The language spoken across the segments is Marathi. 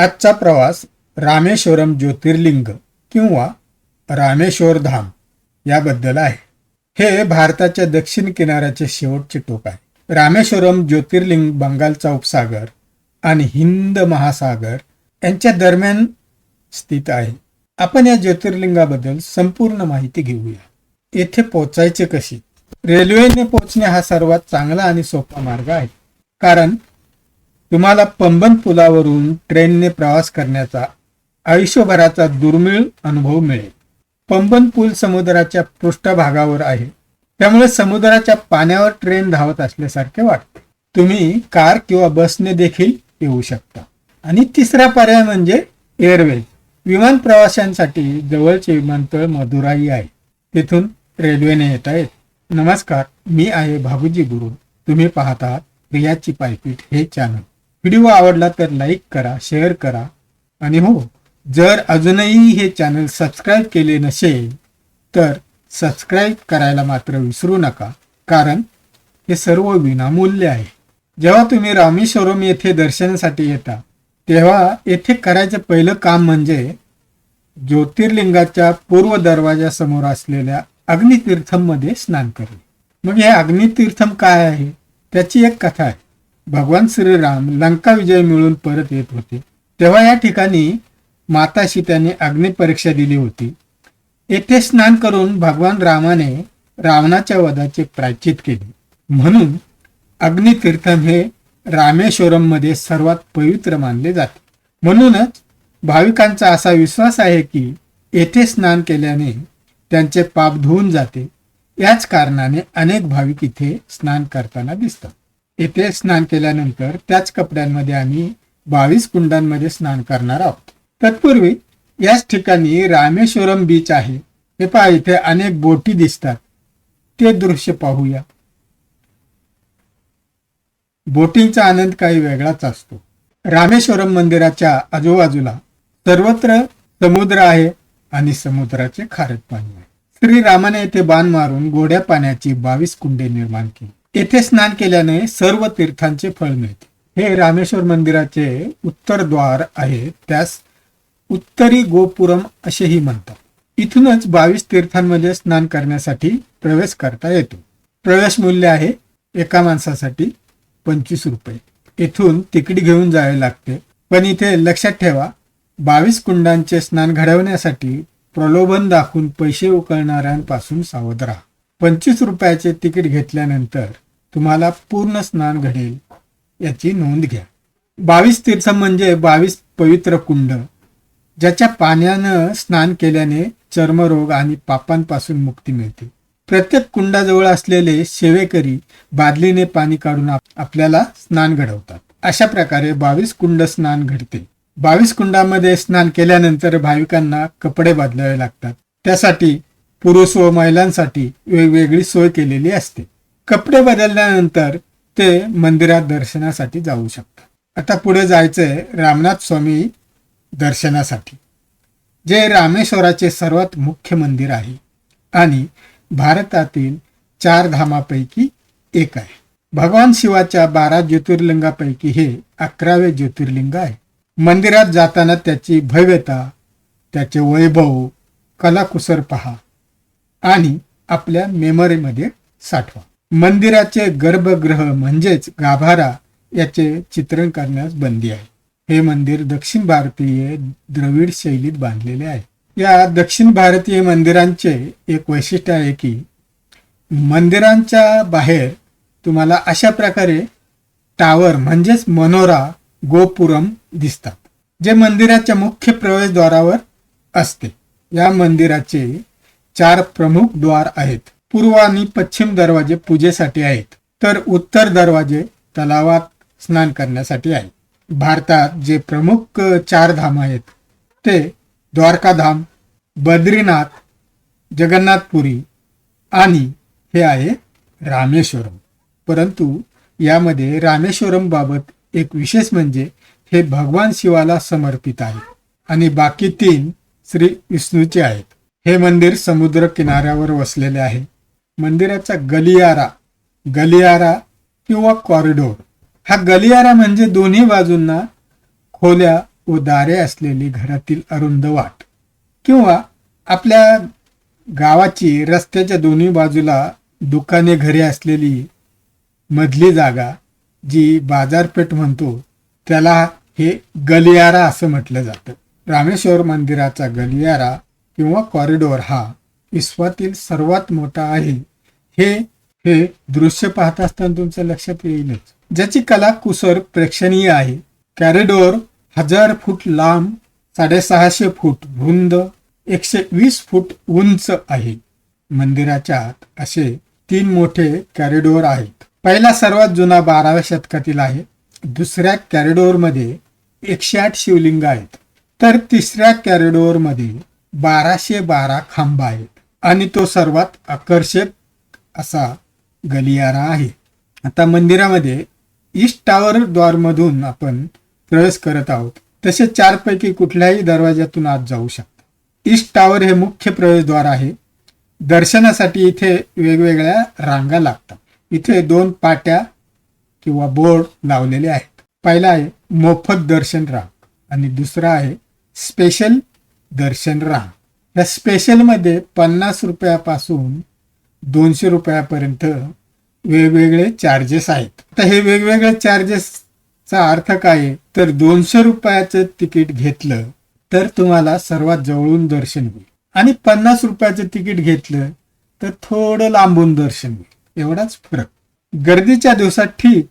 आजचा प्रवास रामेश्वरम ज्योतिर्लिंग किंवा रामेश्वर धाम याबद्दल आहे. हे भारताच्या दक्षिण किनाऱ्याचे शेवटचे टोक आहे. रामेश्वरम ज्योतिर्लिंग बंगालचा उपसागर आणि हिंद महासागर यांच्या दरम्यान स्थित आहे. आपण या ज्योतिर्लिंगाबद्दल संपूर्ण माहिती घेऊया. येथे पोचायचे कशी रेल्वेने पोचणे हा सर्वात चांगला आणि सोपा मार्ग आहे. कारण तुम्हाला पंबन पुलावरून ट्रेनने प्रवास करण्याचा आयुष्यभराचा दुर्मिळ अनुभव मिळेल. पंबन पूल समुद्राच्या पृष्ठभागावर आहे. त्यामुळे समुद्राच्या पाण्यावर ट्रेन धावत असल्यासारखे वाटते. तुम्ही कार किंवा बसने देखील येऊ शकता. आणि तिसरा पर्याय म्हणजे एअरवेज. विमान प्रवाशांसाठी जवळचे विमानतळ मदुराई आहे. तिथून रेल्वेने येता येत. नमस्कार मी आहे भागुजी गुरु तुम्ही पाहता प्रियाची पायपीठ हे चॅनल व्हिडिओ आवडला तर लाईक करा शेअर करा. आणि हो जर अजूनही हे चॅनल सबस्क्राईब केले नसेल तर सबस्क्राईब करायला मात्र विसरू नका. कारण हे सर्व विनामूल्य आहे. जेव्हा तुम्ही रामेश्वरम येथे दर्शनासाठी येता तेव्हा येथे करायचं पहिलं काम म्हणजे ज्योतिर्लिंगाच्या पूर्व दरवाजासमोर असलेल्या अग्नितीर्थममध्ये स्नान करणे. मग हे अग्नितीर्थम काय आहे? त्याची एक कथा आहे. भगवान श्रीराम लंका विजय मिळून परत येत होते. तेव्हा या ठिकाणी माता सीताने अग्निपरीक्षा दिली होती. येथे स्नान करून भगवान रामाने रावणाच्या वधाचे प्रायचित केले. म्हणून अग्नितीर्थम हे रामेश्वरममध्ये सर्वात पवित्र मानले जाते. म्हणूनच भाविकांचा असा विश्वास आहे की येथे स्नान केल्याने त्यांचे पाप धुवून जाते. याच कारणाने अनेक भाविक इथे स्नान करताना दिसतात. येथे स्नान केल्यानंतर त्याच कपड्यांमध्ये आम्ही बावीस कुंडांमध्ये स्नान करणार आहोत. तत्पूर्वी याच ठिकाणी रामेश्वरम बीच आहे. हे पहा इथे अनेक बोटी दिसतात. ते दृश्य पाहूया. बोटींचा आनंद काही वेगळाच असतो. रामेश्वरम मंदिराच्या आजूबाजूला सर्वत्र समुद्र आहे आणि समुद्राचे खारट पाणी आहे. श्री रामाने येथे बाण मारून गोड्या पाण्याची बावीस कुंडे निर्माण केली. येथे स्नान केल्याने सर्व तीर्थांचे फळ मिळते. हे रामेश्वर मंदिराचे उत्तर द्वार आहे. त्यास उत्तरी गोपुरम असेही म्हणतात. इथूनच बावीस तीर्थांमध्ये स्नान करण्यासाठी प्रवेश करता येतो. प्रवेश मूल्य आहे एका माणसासाठी पंचवीस रुपये. इथून तिकीट घेऊन जावे लागते. पण इथे लक्षात ठेवा बावीस कुंडांचे स्नान घडवण्यासाठी प्रलोभन दाखवून पैसे उकळणाऱ्यांपासून सावध राहा. पंचवीस रुपयाचे तिकीट घेतल्यानंतर तुम्हाला पूर्ण स्नान घडेल याची नोंद घ्या. बावीस तीर्थ म्हणजे बावीस पवित्र कुंड ज्याच्या पाण्यानं स्नान केल्याने चर्मरोग आणि पापांपासून मुक्ती मिळते. प्रत्येक कुंडाजवळ असलेले सेवेकरी बादलीने पाणी काढून आपल्याला स्नान घडवतात. अशा प्रकारे बावीस कुंड स्नान घडते. बावीस कुंडामध्ये स्नान केल्यानंतर भाविकांना कपडे बदलावे लागतात. त्यासाठी पुरुष व महिलांसाठी वेगवेगळी सोय केलेली असते. कपडे बदलल्यानंतर ते मंदिरात दर्शनासाठी जाऊ शकतात. आता पुढे जायचंय रामनाथ स्वामी दर्शनासाठी जे रामेश्वराचे सर्वात मुख्य मंदिर आहे आणि भारतातील चार धामापैकी एक आहे. भगवान शिवाच्या बारा ज्योतिर्लिंगापैकी हे अकरावे ज्योतिर्लिंग आहे. मंदिरात जाताना त्याची भव्यता त्याचे वैभव कलाकुसर पहा. आणि आपल्या मेमरीमध्ये साठवा. मंदिराचे गर्भगृह म्हणजेच गाभारा याचे चित्रण करण्यास बंदी आहे. हे मंदिर दक्षिण भारतीय द्रविड शैलीत बांधलेले आहे. या दक्षिण भारतीय मंदिरांचे एक वैशिष्ट्य आहे की मंदिरांच्या बाहेर तुम्हाला अशा प्रकारे टावर म्हणजेच मनोरा गोपुरम दिसतात जे मंदिराच्या मुख्य प्रवेशद्वारावर असते. या मंदिराचे चार प्रमुख द्वार आहेत. पूर्व आणि पश्चिम दरवाजे पूजेसाठी आहेत. तर उत्तर दरवाजे तलावात स्नान करण्यासाठी आहेत. भारतात जे प्रमुख चार धाम आहेत ते द्वारकाधाम बद्रीनाथ जगन्नाथपुरी आणि हे आहे रामेश्वरम. परंतु यामध्ये रामेश्वरम बाबत एक विशेष म्हणजे हे भगवान शिवाला समर्पित आहे. आणि बाकी तीन श्री विष्णूचे आहेत. हे मंदिर समुद्र किनाऱ्यावर वसलेले आहे. मंदिराचा गलियारा गलियारा किंवा कॉरिडोर हा गलियारा म्हणजे दोन्ही बाजूंना खोल्या व दारे असलेली घरातील अरुंद वाट. किंवा आपल्या गावाची रस्त्याच्या दोन्ही बाजूला दुकाने घरे असलेली मधली जागा जी बाजारपेठ म्हणतो त्याला हे गलियारा असं म्हटलं जातं. रामेश्वर मंदिराचा गलियारा किंवा कॉरिडॉर हा विश्वातील सर्वात मोठा आहे. हे हे दृश्य पाहत असताना तुमच्या लक्षात येईलच. ज्याची कला कुसर प्रेक्षणीय आहे. कॉरिडॉर हजार फूट लांब साडेसहाशे फूट रुंद एकशे वीस फूट उंच आहे. मंदिराच्या आत असे तीन मोठे कॅरिडोर आहेत. पहिला सर्वात जुना बाराव्या शतकातील आहे. दुसऱ्या कॉरिडॉरमध्ये एकशे आठ शिवलिंग आहेत. तर तिसऱ्या कॉरिडॉरमध्ये बाराशे बारा खांब आहेत. आणि तो सर्वात आकर्षक असा गलियारा आहे. आता मंदिरामध्ये ईस्ट टावर द्वारमधून आपण प्रवेश करत आहोत. तसे चारपैकी कुठल्याही दरवाज्यातून आत जाऊ शकता. ईस्ट टावर हे मुख्य प्रवेशद्वार आहे. दर्शनासाठी इथे वेगवेगळ्या रांगा लागतात. इथे दोन पाट्या किंवा बोर्ड लावलेले आहेत. पहिला आहे मोफत दर्शन रांग आणि दुसरा आहे स्पेशल दर्शन रांग या स्पेशलमध्ये पन्नास रुपयापासून दोनशे रुपयापर्यंत वेगवेगळे चार्जेस आहेत. तर हे वेगवेगळे चार्जेसचा अर्थ काय? तर दोनशे रुपयाचं तिकीट घेतलं तर तुम्हाला सर्वात जवळून दर्शन होईल. आणि पन्नास रुपयाचं तिकीट घेतलं तर थोडं लांबून दर्शन होईल. एवढाच फरक. गर्दीच्या दिवसात ठीक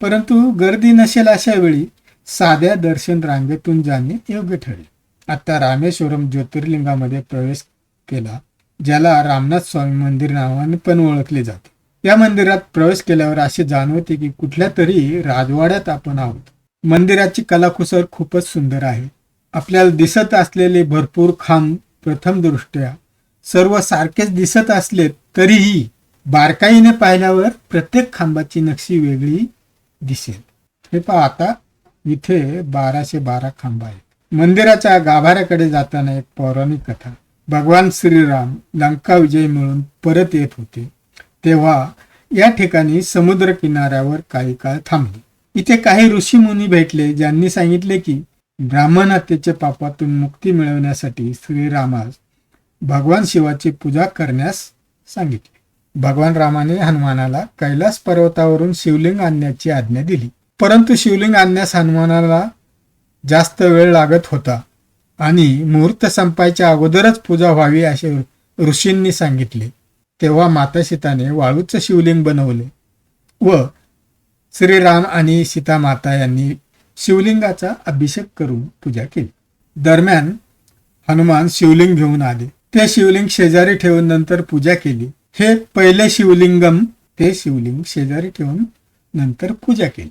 परंतु गर्दी नसेल अशा वेळी साध्या दर्शन रांगेतून जाणे योग्य ठरेल. आता रामेश्वरम ज्योतिर्लिंगामध्ये प्रवेश केला ज्याला रामनाथ स्वामी मंदिर नावाने पण ओळखले जाते. या मंदिरात प्रवेश केल्यावर असे जाणवते की कुठल्या तरी राजवाड्यात आपण आहोत. मंदिराची कलाकुसर खूपच सुंदर आहे. आपल्याला दिसत असलेले भरपूर खांब प्रथम दृष्ट्या सर्व सारखेच दिसत असले तरीही बारकाईने पाहिल्यावर प्रत्येक खांबाची नक्षी वेगळी दिसेल. हे पहा आता इथे बाराशे बारा खांब आहेत. मंदिराच्या गाभाऱ्याकडे जाताना एक पौराणिक कथा. भगवान श्रीराम लंका विजय मिळून परत येत होते. तेव्हा या ठिकाणी समुद्र किनाऱ्यावर काही काळ थांबले. इथे काही ऋषी मुनी भेटले ज्यांनी सांगितले की ब्राह्मण हत्येच्या पापातून मुक्ती मिळवण्यासाठी श्रीरामास भगवान शिवाची पूजा करण्यास सांगितले. भगवान रामाने हनुमानाला कैलास पर्वतावरून शिवलिंग आणण्याची आज्ञा दिली. परंतु शिवलिंग आणण्यास हनुमानाला जास्त वेळ लागत होता. आणि मुहूर्त संपायच्या अगोदरच पूजा व्हावी असे ऋषींनी सांगितले. तेव्हा माता सीताने वाळूचं शिवलिंग बनवले व श्रीराम आणि सीता माता यांनी शिवलिंगाचा अभिषेक करून पूजा केली. दरम्यान हनुमान शिवलिंग घेऊन आले. ते शिवलिंग शेजारी ठेवून नंतर पूजा केली. हे पहिले शिवलिंगम ते शिवलिंग शेजारी ठेवून नंतर पूजा केली.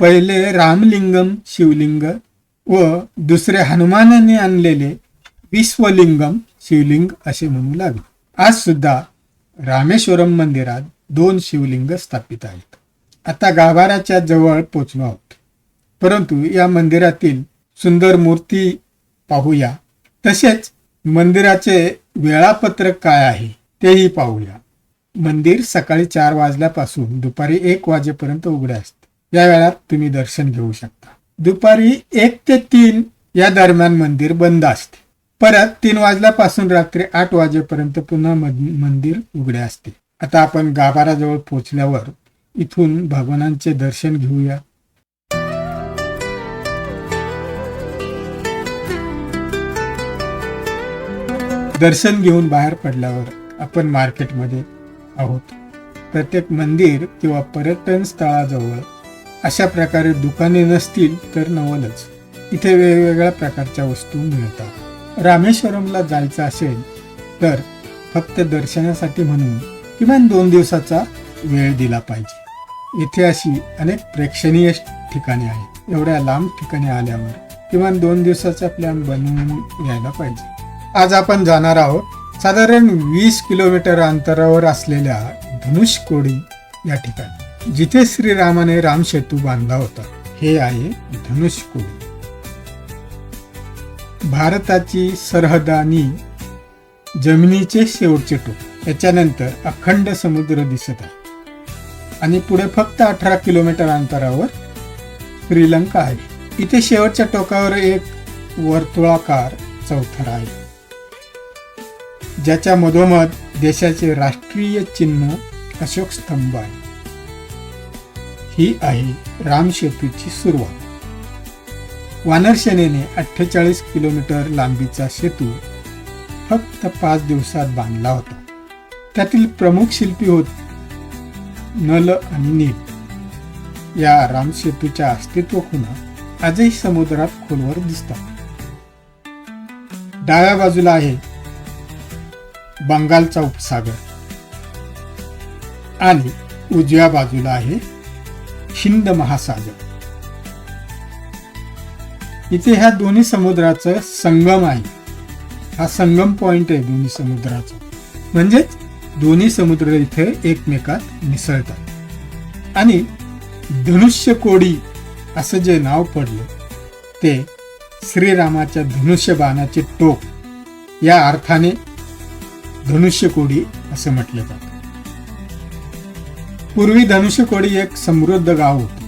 पहिले रामलिंगम शिवलिंग व दुसरे हनुमानाने आणलेले विश्वलिंगम शिवलिंग असे म्हणू लागले. आज सुद्धा रामेश्वरम मंदिरात दोन शिवलिंग स्थापित आहेत. आता गाभाराच्या जवळ पोचलो आहोत. परंतु या मंदिरातील सुंदर मूर्ती पाहूया. तसेच मंदिराचे वेळापत्रक काय आहे तेही पाहूया. मंदिर सकाळी चार वाजल्यापासून दुपारी एक वाजेपर्यंत उघडे असते. या वेळात तुम्ही दर्शन घेऊ शकता. दुपारी एक ते तीन या दरम्यान मंदिर बंद असते. परत तीन वाजल्यापासून रात्री आठ वाजेपर्यंत पुन्हा मंदिर उघडे असते. आता आपण गाभाराजवळ पोहोचल्यावर इथून भगवानांचे दर्शन घेऊया. दर्शन घेऊन बाहेर पडल्यावर आपण मार्केटमध्ये आहोत. प्रत्येक मंदिर किंवा पर्यटन स्थळाजवळ अशा प्रकारे दुकाने नसतील तर नवलच. इथे वेगवेगळ्या प्रकारच्या वस्तू मिळतात. रामेश्वरमला जायचं असेल तर फक्त दर्शनासाठी म्हणून किमान दोन दिवसाचा वेळ दिला पाहिजे. इथे अशी अनेक प्रेक्षणीय ठिकाणे आहेत. एवढ्या लांब ठिकाणी आल्यावर किमान दोन दिवसाचा प्लॅन बनवून यायला पाहिजे. आज आपण जाणार आहोत साधारण वीस किलोमीटर अंतरावर असलेल्या धनुष्कोडी या ठिकाणी. जिथे श्रीरामाने रामसेतू बांधला होता हे आहे धनुष्कोडी भारताची सरहदानी जमिनीचे शेवटचे टोक याच्यानंतर अखंड समुद्र दिसत आहे. आणि पुढे फक्त अठरा किलोमीटर अंतरावर श्रीलंका आहे. इथे शेवटच्या टोकावर एक वर्तुळाकार चौथरा आहे. ज्याच्या मधोमध देशाचे राष्ट्रीय चिन्ह अशोक स्तंभ आहे. ही आहे रामसेतूची सुरुवात. वानरसेनेने अठ्ठेचाळीस किलोमीटर लांबीचा सेतू फक्त पाच दिवसात बांधला होता. त्यातील प्रमुख शिल्पी होत नल आणि नील. या रामसेतूच्या अस्तित्व खुणा आजही समुद्रात खोलवर दिसतात. डाव्या बाजूला आहे बंगालचा उपसागर. आणि उजव्या बाजूला आहे हिंद महासागर. इथे ह्या दोन्ही समुद्राचं संगम आहे. हा संगम पॉइंट आहे दोन्ही समुद्राचा. म्हणजेच दोन्ही समुद्र इथे एकमेकात मिसळतात. आणि धनुष्यकोडी असं जे नाव पडलं ते श्रीरामाच्या धनुष्य बाणाचे टोक या अर्थाने धनुष्यकोडी असं म्हटलं जातं. पूर्वी धनुष्यकोडी एक समृद्ध गाव होतं.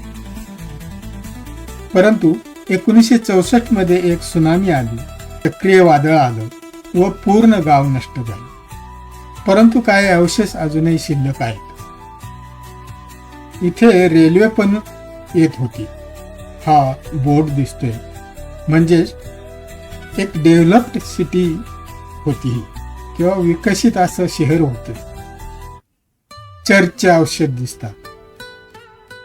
परंतु एकोणीसशे चौसष्टमध्ये एक सुनामी आली. सक्रिय वादळ आलं व पूर्ण गाव नष्ट झालं. परंतु काही अवशेष अजूनही शिल्लक आहेत. इथे रेल्वे पण येत होती. हा बोर्ड दिसतोय. म्हणजेच एक डेव्हलप्ड सिटी होती किंवा विकसित असं शहर होतं. चर्चचे औषध दिसतात.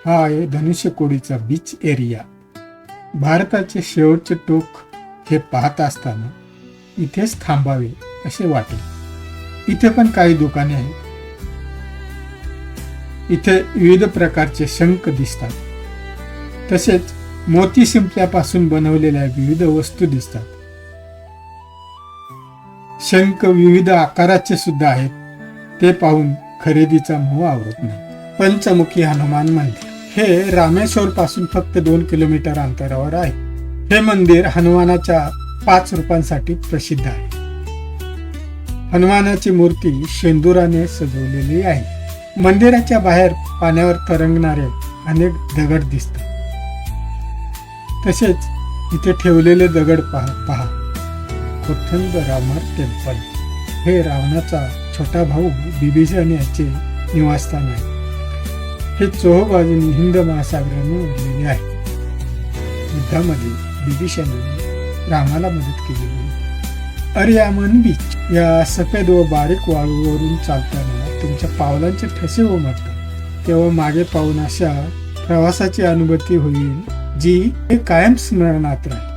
हा आहे धनुष्यकोडीचा बीच एरिया भारताचे शेवटचे टोक हे पाहत असताना इथेच थांबावे असे वाटेल इथे पण काही दुकाने आहेत. इथे विविध प्रकारचे शंख दिसतात. तसेच मोती शिंपल्यापासून बनवलेल्या विविध वस्तू दिसतात. शंख विविध आकाराचे सुद्धा आहेत. ते पाहून खरेदीचा मोह आवरत नाही. पंचमुखी हनुमान मंदिर. हे रामेश्वर पासून फक्त दोन किलोमीटर अंतरावर आहे. हे मंदिर हनुमानाच्या पाच रूपांसाठी प्रसिद्ध आहे. हनुमानाची मूर्ती शेंदुराने सजवलेली आहे. मंदिराच्या बाहेर पाण्यावर तरंगणारे अनेक दगड दिसतात. तसेच इथे ठेवलेले दगड पहा पहा. कोथंब रामर टेम्पल. हे रावणाचा छोटा भाऊ बिभीषण याचे निवासस्थान आहे. हे चोहोबाजूंनी हिंद महासागराने उडलेले आहे. युद्धामध्ये बिभीषणाने रामाला मदत केलेली अर्यामन बीच या सफेद व बारीक वाळूवरून चालताना तुमच्या पावलांचे ठसे उमटतात. तेव्हा मागे पाहून अशा प्रवासाची अनुभूती होईल जी कायम स्मरणात राहील.